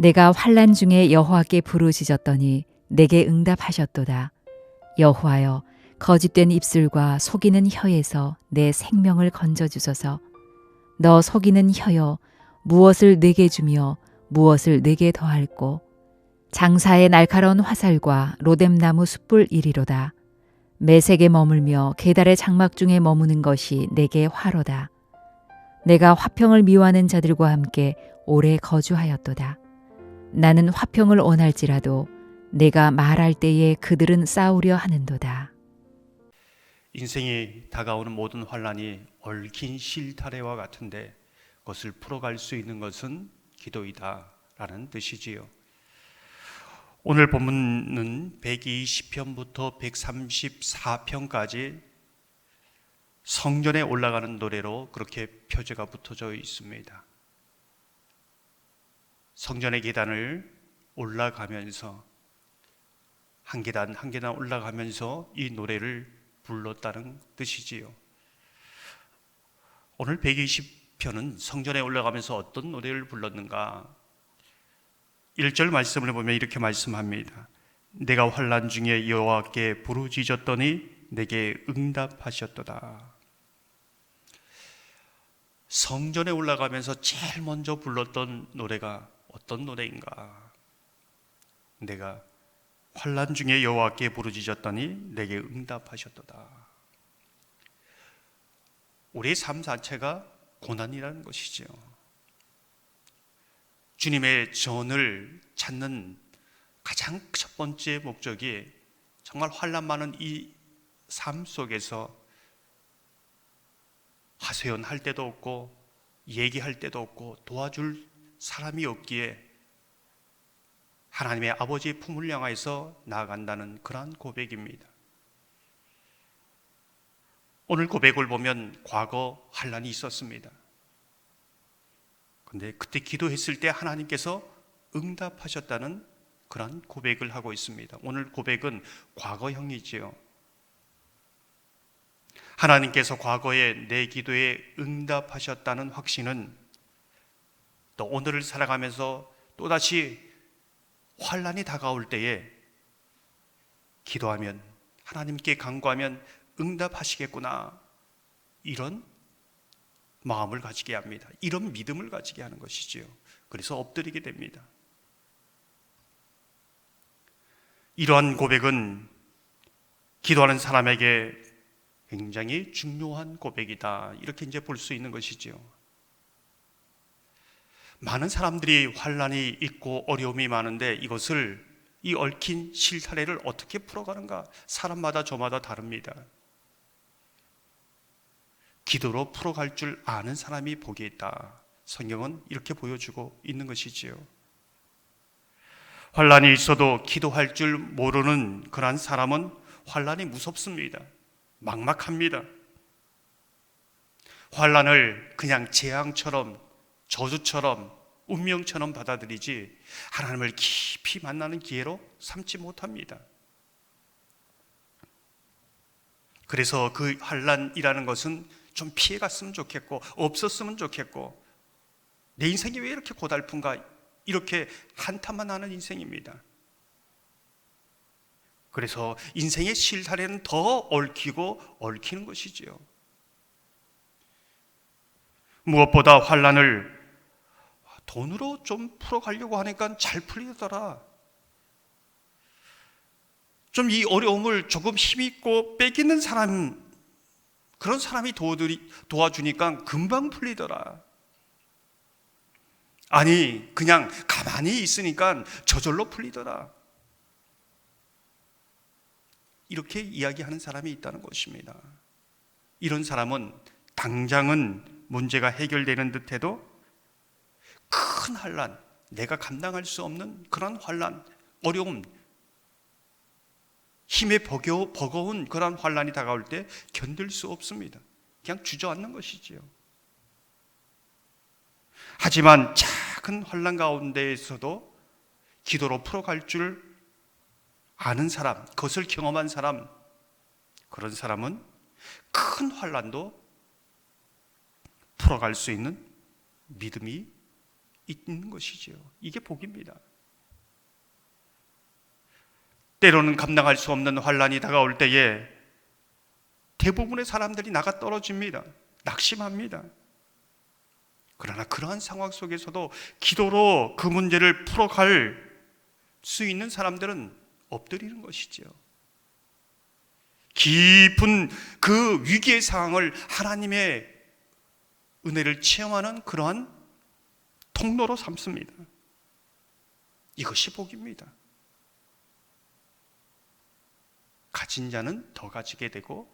내가 환란 중에 여호와께 부르짖었더니 내게 응답하셨도다. 여호와여 거짓된 입술과 속이는 혀에서 내 생명을 건져 주소서. 너 속이는 혀여 무엇을 내게 주며 무엇을 내게 더할꼬 장사의 날카로운 화살과 로뎀나무 숯불 이리로다. 매색에 머물며 계달의 장막 중에 머무는 것이 내게 화로다. 내가 화평을 미워하는 자들과 함께 오래 거주하였도다. 나는 화평을 원할지라도 내가 말할 때에 그들은 싸우려 하는도다. 인생이 다가오는 모든 환란이 얽힌 실타래와 같은데 그것을 풀어갈 수 있는 것은 기도이다라는 뜻이지요. 오늘 본문은 120편부터 134편까지 성전에 올라가는 노래로 그렇게 표제가 붙어져 있습니다. 성전의 계단을 올라가면서 한 계단 한 계단 올라가면서 이 노래를 불렀다는 뜻이지요. 오늘 120편은 성전에 올라가면서 어떤 노래를 불렀는가? 1절 말씀을 보면 이렇게 말씀합니다. 내가 환란 중에 여호와께 부르짖었더니 내게 응답하셨도다. 성전에 올라가면서 제일 먼저 불렀던 노래가 어떤 노래인가? 내가 환란 중에 여호와께 부르짖었더니 내게 응답하셨도다. 우리의 삶 자체가 고난이라는 것이지요. 주님의 전을 찾는 가장 첫 번째 목적이 정말 환란 많은 이 삶 속에서 하소연할 때도 없고 얘기할 때도 없고 도와줄 사람이 없기에 하나님의 아버지의 품을 향해서 나아간다는 그러한 고백입니다. 오늘 고백을 보면 과거 환란이 있었습니다. 근데 그때 기도했을 때 하나님께서 응답하셨다는 그러한 고백을 하고 있습니다. 오늘 고백은 과거형이지요. 하나님께서 과거에 내 기도에 응답하셨다는 확신은 또 오늘을 살아가면서 또다시 환란이 다가올 때에 기도하면 하나님께 간구하면 응답하시겠구나 이런 마음을 가지게 합니다. 이런 믿음을 가지게 하는 것이지요. 그래서 엎드리게 됩니다. 이러한 고백은 기도하는 사람에게 굉장히 중요한 고백이다. 이렇게 이제 볼 수 있는 것이지요. 많은 사람들이 환란이 있고 어려움이 많은데 이것을 이 얽힌 실타래를 어떻게 풀어가는가 사람마다 저마다 다릅니다. 기도로 풀어갈 줄 아는 사람이 복이 있다. 성경은 이렇게 보여주고 있는 것이지요. 환란이 있어도 기도할 줄 모르는 그러한 사람은 환란이 무섭습니다. 막막합니다. 환란을 그냥 재앙처럼 저주처럼 운명처럼 받아들이지 하나님을 깊이 만나는 기회로 삼지 못합니다. 그래서 그 환란이라는 것은 좀 피해 갔으면 좋겠고 없었으면 좋겠고 내 인생이 왜 이렇게 고달픈가 이렇게 한탄만 하는 인생입니다. 그래서 인생의 실타래는 더 얽히고 얽히는 것이지요. 무엇보다 환란을 돈으로 좀 풀어가려고 하니까 잘 풀리더라. 좀 이 어려움을 조금 힘있고 빼기는 사람, 그런 사람이 도와드리, 도와주니까 금방 풀리더라. 아니, 그냥 가만히 있으니까 저절로 풀리더라. 이렇게 이야기하는 사람이 있다는 것입니다. 이런 사람은 당장은 문제가 해결되는 듯해도 큰 환란, 내가 감당할 수 없는 그런 환란, 어려움, 힘에 버겨, 버거운 그런 환란이 다가올 때 견딜 수 없습니다. 그냥 주저앉는 것이지요. 하지만 작은 환란 가운데에서도 기도로 풀어갈 줄 아는 사람, 그것을 경험한 사람, 그런 사람은 큰 환란도 풀어갈 수 있는 믿음이 있는 것이지요. 이게 복입니다. 때로는 감당할 수 없는 환란이 다가올 때에 대부분의 사람들이 나가 떨어집니다. 낙심합니다. 그러나 그러한 상황 속에서도 기도로 그 문제를 풀어갈 수 있는 사람들은 엎드리는 것이지요. 깊은 그 위기의 상황을 하나님의 은혜를 체험하는 그러한 통로로 삼습니다. 이것이 복입니다. 가진 자는 더 가지게 되고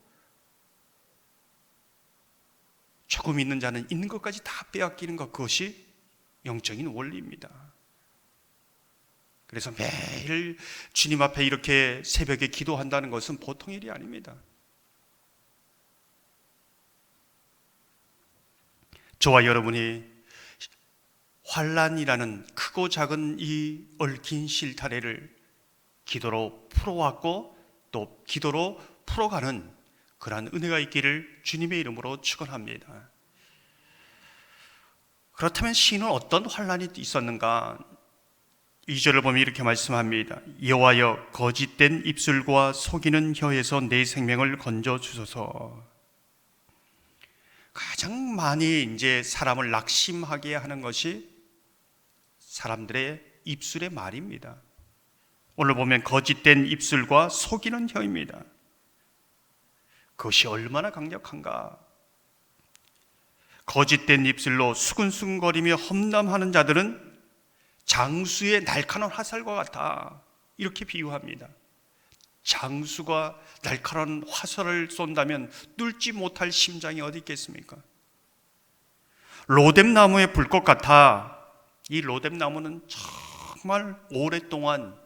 조금 있는 자는 있는 것까지 다 빼앗기는 것 그것이 영적인 원리입니다. 그래서 매일 주님 앞에 이렇게 새벽에 기도한다는 것은 보통 일이 아닙니다. 저와 여러분이 환란이라는 크고 작은 이 얽힌 실타래를 기도로 풀어왔고 또 기도로 풀어가는 그러한 은혜가 있기를 주님의 이름으로 축원합니다. 그렇다면 시인은 어떤 환란이 있었는가? 2절을 보면 이렇게 말씀합니다. 여호와여 거짓된 입술과 속이는 혀에서 내 생명을 건져 주소서. 가장 많이 이제 사람을 낙심하게 하는 것이 사람들의 입술의 말입니다. 오늘 보면 거짓된 입술과 속이는 혀입니다. 그것이 얼마나 강력한가? 거짓된 입술로 수근수근거리며 험담하는 자들은 장수의 날카로운 화살과 같아. 이렇게 비유합니다. 장수가 날카로운 화살을 쏜다면 뚫지 못할 심장이 어디 있겠습니까? 로뎀 나무의 불꽃 같아. 이 로뎀 나무는 정말 오랫동안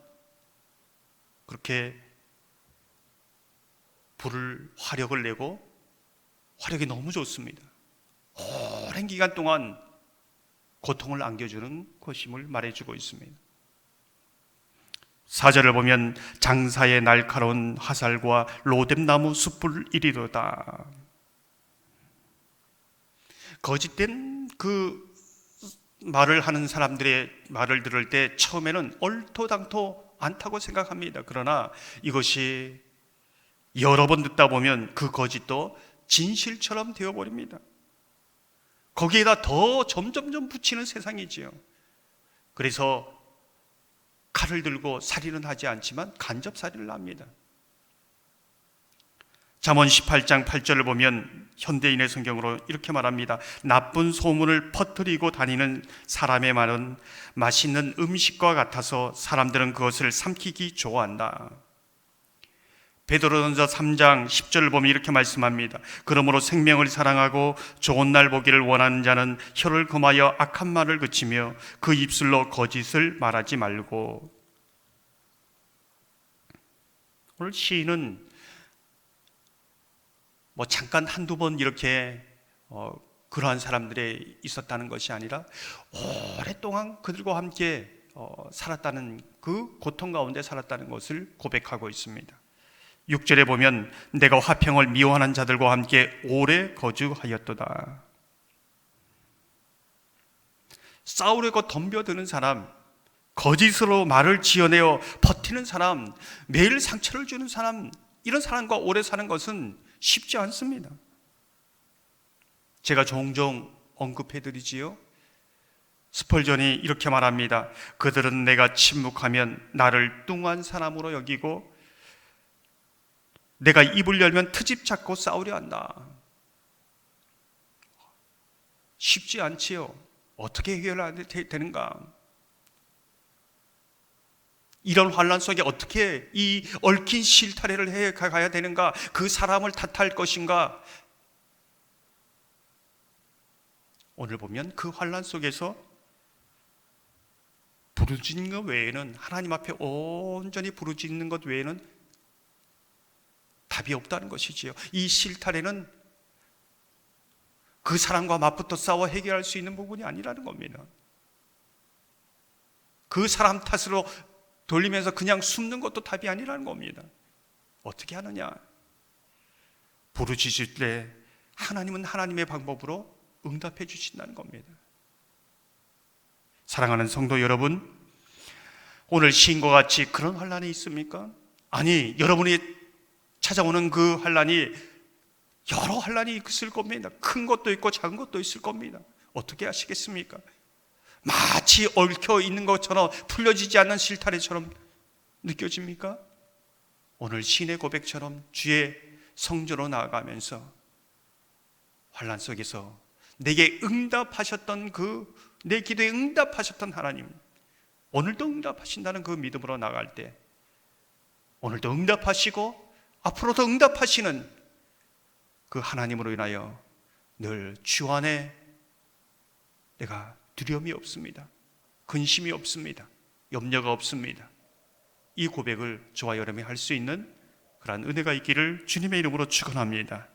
그렇게 불을 화력을 내고 화력이 너무 좋습니다. 오랜 기간 동안 고통을 안겨주는 것임을 말해주고 있습니다. 사절을 보면 장사의 날카로운 화살과 로뎀나무 숯불 이리로다. 거짓된 그 말을 하는 사람들의 말을 들을 때 처음에는 얼토당토 않다고 생각합니다. 그러나 이것이 여러 번 듣다 보면 그 거짓도 진실처럼 되어버립니다. 거기에다 더 점점점 붙이는 세상이지요. 그래서 칼을 들고 살인은 하지 않지만 간접 살인을 합니다. 잠언 18장 8절을 보면 현대인의 성경으로 이렇게 말합니다. 나쁜 소문을 퍼뜨리고 다니는 사람의 말은 맛있는 음식과 같아서 사람들은 그것을 삼키기 좋아한다. 베드로전서 3장 10절을 보면 이렇게 말씀합니다. 그러므로 생명을 사랑하고 좋은 날 보기를 원하는 자는 혀를 금하여 악한 말을 그치며 그 입술로 거짓을 말하지 말고 오늘 시인은 뭐 잠깐 한두 번 이렇게 어, 그러한 사람들이 있었다는 것이 아니라 오랫동안 그들과 함께 어, 살았다는 그 고통 가운데 살았다는 것을 고백하고 있습니다. 6절에 보면 내가 화평을 미워하는 자들과 함께 오래 거주하였도다. 싸우려고 덤벼드는 사람, 거짓으로 말을 지어내어 버티는 사람, 매일 상처를 주는 사람, 이런 사람과 오래 사는 것은 쉽지 않습니다. 제가 종종 언급해드리지요. 스펄전이 이렇게 말합니다. 그들은 내가 침묵하면 나를 뚱한 사람으로 여기고 내가 입을 열면 트집 잡고 싸우려 한다. 쉽지 않지요. 어떻게 해결되는가? 이런 환란 속에 어떻게 이 얽힌 실타래를 해 가야 되는가? 그 사람을 탓할 것인가? 오늘 보면 그 환란 속에서 부르짖는 것 외에는 하나님 앞에 온전히 부르짖는 것 외에는 답이 없다는 것이지요. 이 실타래는 그 사람과 맞붙어 싸워 해결할 수 있는 부분이 아니라는 겁니다. 그 사람 탓으로 돌리면서 그냥 숨는 것도 답이 아니라는 겁니다. 어떻게 하느냐? 부르짖을 때 하나님은 하나님의 방법으로 응답해 주신다는 겁니다. 사랑하는 성도 여러분, 오늘 시인과 같이 그런 환란이 있습니까? 아니, 여러분이 찾아오는 그 환란이 여러 환란이 있을 겁니다. 큰 것도 있고 작은 것도 있을 겁니다. 어떻게 하시겠습니까? 마치 얽혀 있는 것처럼 풀려지지 않는 실타래처럼 느껴집니까? 오늘 신의 고백처럼 주의 성전으로 나아가면서 환란 속에서 내게 응답하셨던 그 내 기도에 응답하셨던 하나님 오늘도 응답하신다는 그 믿음으로 나갈 때 오늘도 응답하시고 앞으로도 응답하시는 그 하나님으로 인하여 늘 주 안에 내가 두려움이 없습니다. 근심이 없습니다. 염려가 없습니다. 이 고백을 저와 여러분이 할 수 있는 그러한 은혜가 있기를 주님의 이름으로 축원합니다.